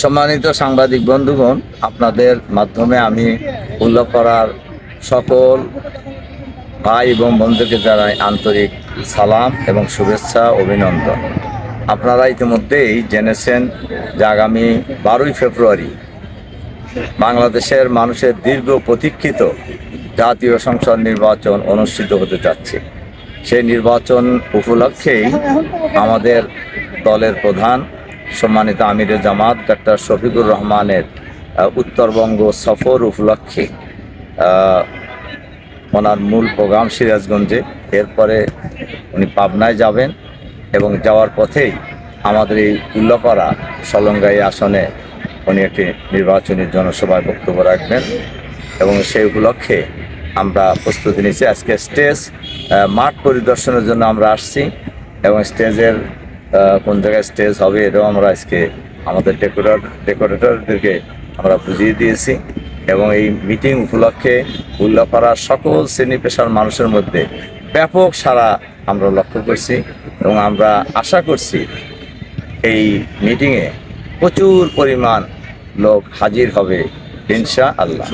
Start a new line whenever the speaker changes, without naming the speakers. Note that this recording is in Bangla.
সম্মানিত সাংবাদিক বন্ধুগণ, আপনাদের মাধ্যমে আমি উল্লেখ করার সকল ভাই এবং বন্ধুকে জানাই আন্তরিক সালাম এবং শুভেচ্ছা, অভিনন্দন। আপনারা ইতিমধ্যেই জেনেছেন যে আগামী বারোই ফেব্রুয়ারি বাংলাদেশের মানুষের দীর্ঘ প্রতীক্ষিত জাতীয় সংসদ নির্বাচন অনুষ্ঠিত হতে যাচ্ছে। সেই নির্বাচন উপলক্ষেই আমাদের দলের প্রধান সম্মানিত আমিরে জামাত, ডাক্তার শফিকুর রহমানের উত্তরবঙ্গ সফর উপলক্ষে ওনার মূল প্রোগ্রাম সিরাজগঞ্জে। এরপরে উনি পাবনায় যাবেন এবং যাওয়ার পথেই আমাদের এই উল্লপাড়া সলঙ্গাই আসনে উনি একটি নির্বাচনী জনসভায় বক্তব্য রাখবেন এবং সেই উপলক্ষে আমরা প্রস্তুতি নিচ্ছি। আজকে স্টেজ মাঠ পরিদর্শনের জন্য আমরা আসছি এবং স্টেজের কোন জায়গায় স্টেজ হবে এটাও আমরা আজকে আমাদের ডেকোরেটর ডেকোরেটরদেরকে আমরা বুঝিয়ে দিয়েছি এবং এই মিটিং উপলক্ষে উল্লাপাড়ার সকল শ্রেণি পেশার মানুষের মধ্যে ব্যাপক সারা আমরা লক্ষ্য করছি এবং আমরা আশা করছি এই মিটিংয়ে প্রচুর পরিমাণ লোক হাজির হবে ইনশা আল্লাহ